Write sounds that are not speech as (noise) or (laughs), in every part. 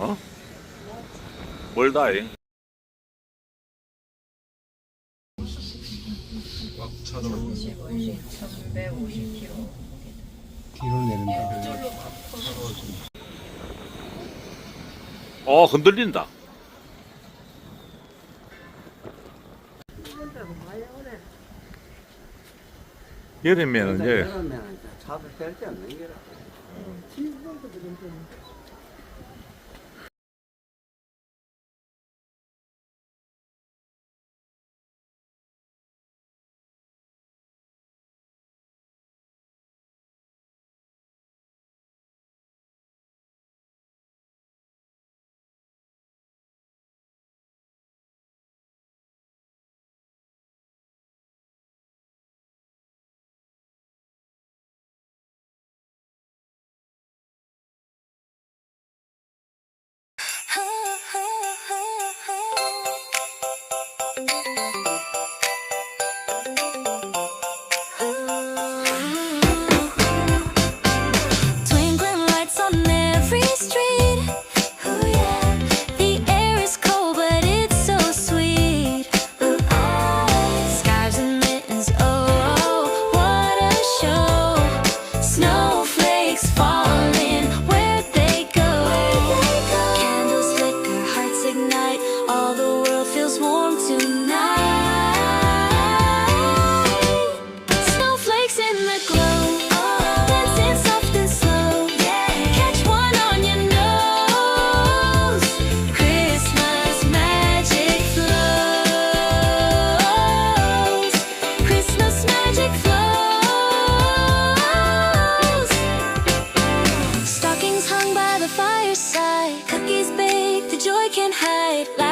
어? 멀다잉. 꽉 차서 1150km. 뒤로 내린다. 어, 흔들린다. 여름에는 이제 그러면 차도 뗄지 않는 게라. can hide.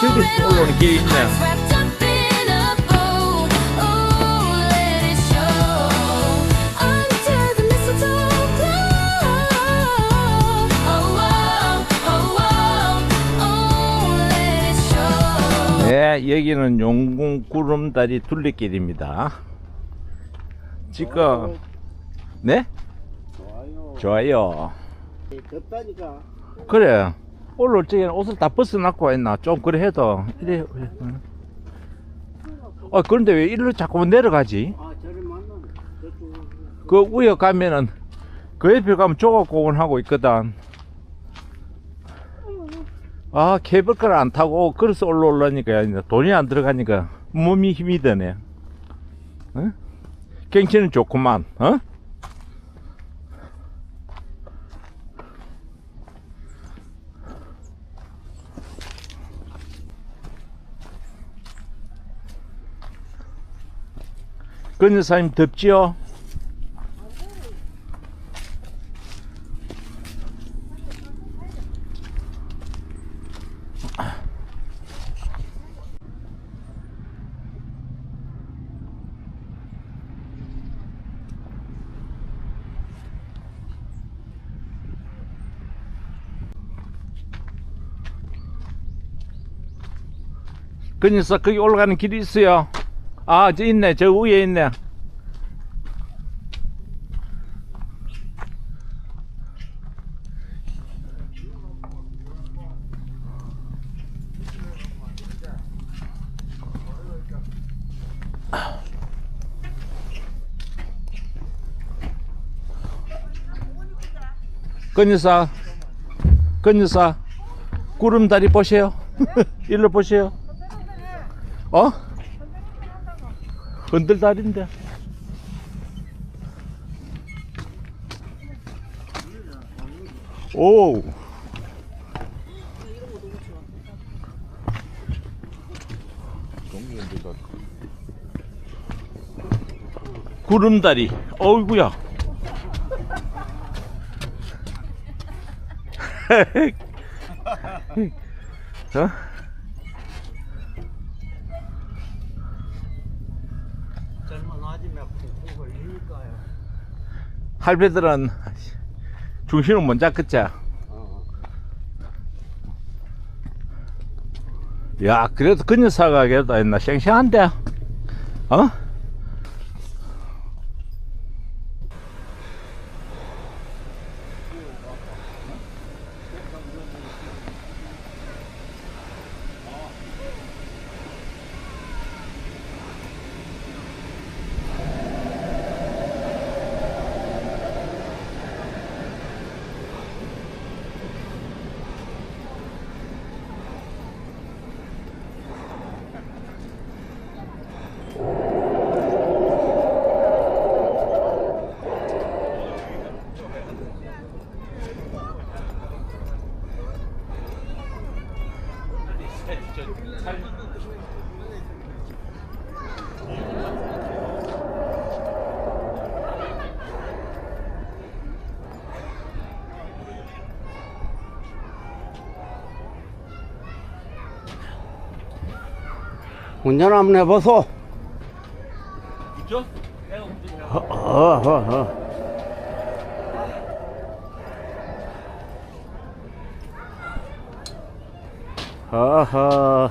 저기 올라오는 길이. 있네. Oh. Oh, oh, oh, oh, oh. 네, 여기는 용궁 구름다리 둘레길입니다. 지금, 네? 좋아요. 좋아요. 덥다니까. 그래. 오늘 적에는 옷을 다 벗어놨고 왔나? 좀 그래 해도. 이래. 응. 어, 그런데 왜 일로 자꾸 내려가지? 아. 그 위에 가면은, 그 옆에 가면 조각공원 하고 있거든. 아, 케이블카를 안 타고, 그래서 올라오려니까, 이제 돈이 안 들어가니까, 몸이 힘이 드네. 응? 경치는 좋구만, 어? 그 여사님 덥지요? 그 녀석 거기 올라가는 길이 있어요. 아, 저 있네. 저 위에 있네. 건유사 건유사 구름다리 보세요 (laughs) 일로 보세요 어? 흔들다리인데. 오. 구름다리. 어이구야. (laughs) 어? 젊은 아줌마 푹푹 걸리니까요. 할배들은 중심을 못 잡겠자. 어. 야, 그래도 그 녀석아 그래도 있나 쌩쌩한데. 어? 운전 한번 해보소. 있죠? 어, 어, 어. 어허,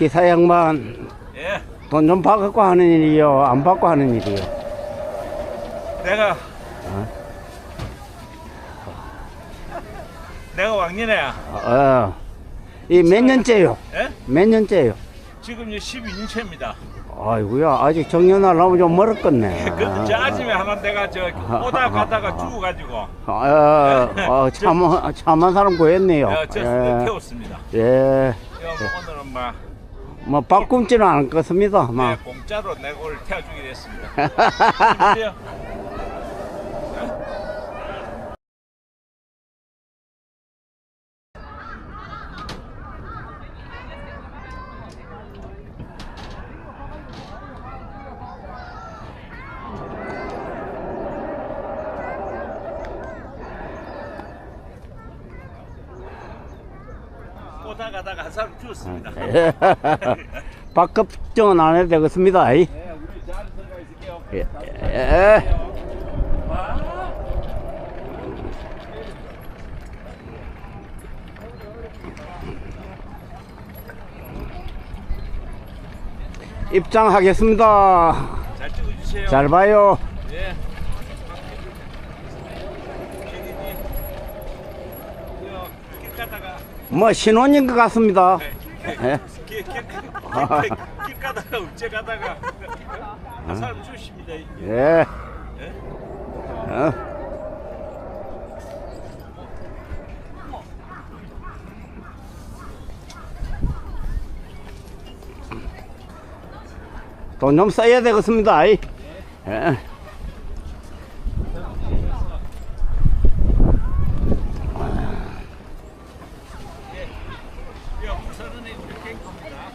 기사 양반 예. 돈 좀 받고 하는 일이요, 안 받고 하는 일이요. 내가 (laughs) 내가 왕년에야. 어, 이 몇 년째요? 예? 몇 년째요? 지금 이제 12년째입니다. 아이고야, 아직 정년하려면 좀 멀었겠네. 근데 저 아침에 하나 내가 저 오다 가다가 죽어가지고 어, 어, (laughs) 참, 참한 사람 구했네요. 어, 저 예, 태웠습니다. 예, 오늘은 막 뭐 바꿈지는 않겠습니다. 뭐. 네, 공짜로 오늘 태워주기로 했습니다. 오다 가다가 한 사람 죽었습니다. 바깥정은 (laughs) 안 해도 되겠습니다. 이. 네, 우리 잘 들어가 있을게요. 예, 예. 입장하겠습니다. 잘 찍어주세요. 잘 봐요. 예. 피디님, 이거 길 가다가 뭐 신혼인 것 같습니다. 예. 길, 길, 길, 길 가다가 우째 가다가 한 사람. 이게. 예. 예? 어. 돈좀 써야 되겠습니다. 이. 예. 이거 부산은 우리 갱커입니다.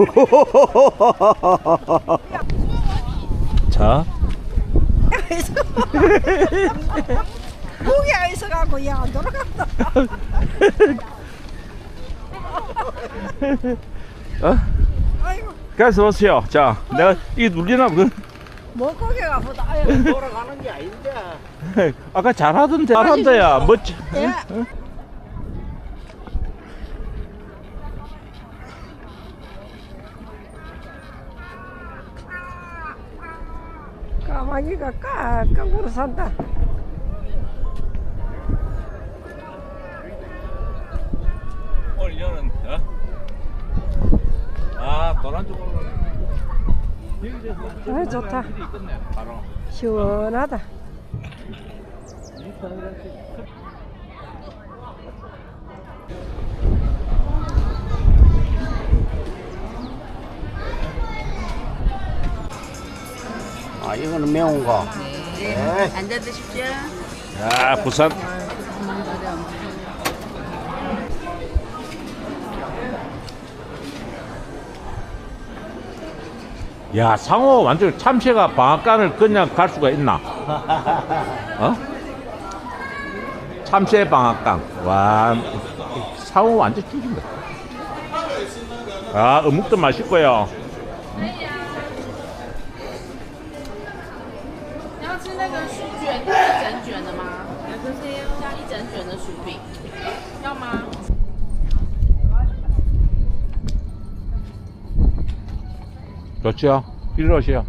(laughs) 자, 무게가 있어갖고 야안 돌아간다. 어? 아이고 가서 오세요. 자, 내가 이 눌리나 그 목고기가 아프다. 아유. 돌아가는 게 아닌데. 아까 잘하던데 잘한다야 멋지 예. 까마귀가 깍깍으로 산다. 여는 어? 아 도란 쪽으로 아, 좋다. 바로 시원하다. 이거는 매운 거. 네. 앉아 드십시오. 야 부산 야 상호 완전 참새가 방앗간을 그냥 갈 수가 있나? 어? 참새 방앗간 와 상호 완전 죽인다. 아 어묵도 맛있고요. 那个薯卷就是一整卷的吗？加一整卷的薯饼。要吗？走吃啊去热气啊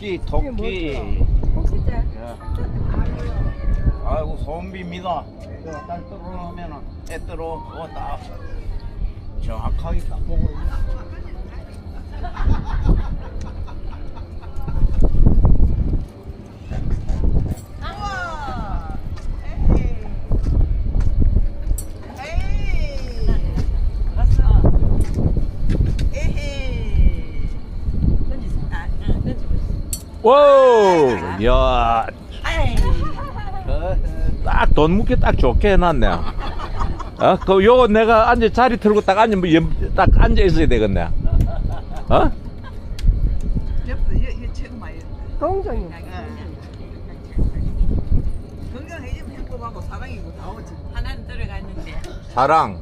토끼, 토끼. 야. 아이고 소음비입니다. 이거 딸 떨어놓으면 애 떨어 딱 정확하게 딱 보고. 와우! 야, 딱돈 묻기 딱 좋게 해놨네. 어? 그, 요거 내가 앉아, 자리 틀고 딱 앉으면, 염- 딱 앉아 있어야 되겠네. 어? 동정이. 건강해지면 행복하고 사랑이고 다 오지. 하나는 들어갔는데. 사랑,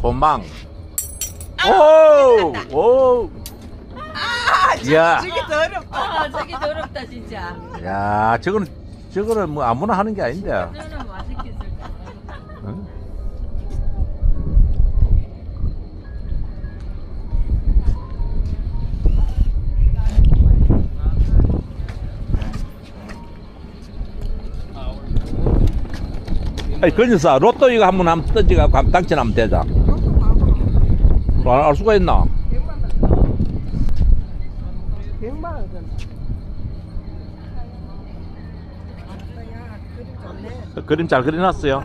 소망. 오! 오! 야, 이게 더 어렵다. 아, 저기 더럽다 진짜. 야, 저거는, 저거는 뭐 아무나 하는 게 아닌데. 저는 맛있겠을 까 응? 아니, 그래서 로또 이거 한번 한번 던지가 당첨하면 되자. 알, 알 수가 있나? 100만 원. 100만 원. 야, 그림 좋네. 그림 잘 그려놨어요.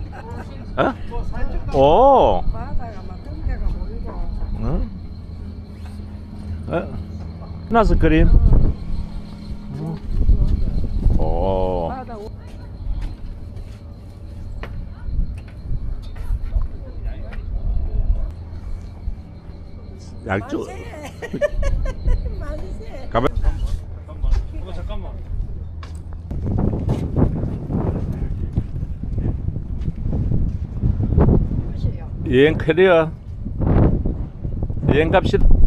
어? 오. 응? 어? 나서 그림. 오. 바다 오- 약주. 만세. 가만. 여행 캐리어. 여행 갑시다.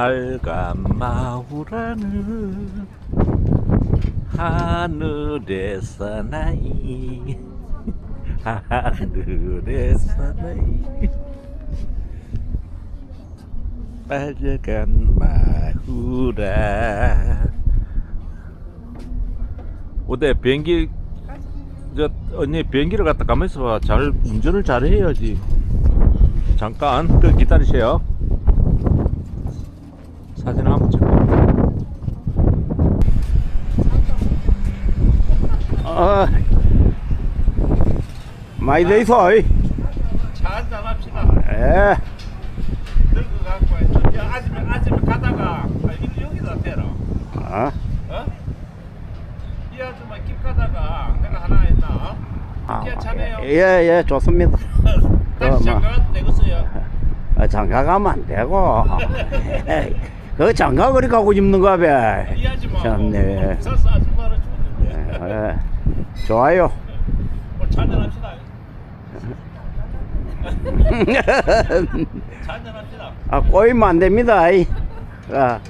빨간 마후라는 하늘의 사나이 (laughs) 하늘의 사나이 빨간 마후라 어때 비행기 저 언니 비행기를 갖다 가면서 봐. 잘 운전을 잘 해야지 잠깐 그 기다리세요. 사진 한번 찍고. 어, 많이 돼 있어. 한잔 합시다. 예. 늙어 갖고 야 아침에 아침에 가다가 아, 이- 여기다 대라. 어? 어? 이 아줌마 길 가다가 내가 하나 했나? 아, 괜찮아요. 예, 예, 좋습니다. 다시 뭐. 내겠어요. 아, 장가 가면 안 되고. 그 장가 그리 가고 싶는 거 봐. 이 아줌마 참네. 예, 좋아요. 오늘 잔잔합시다. 아, 꼬이면 안 됩니다. 이. 아.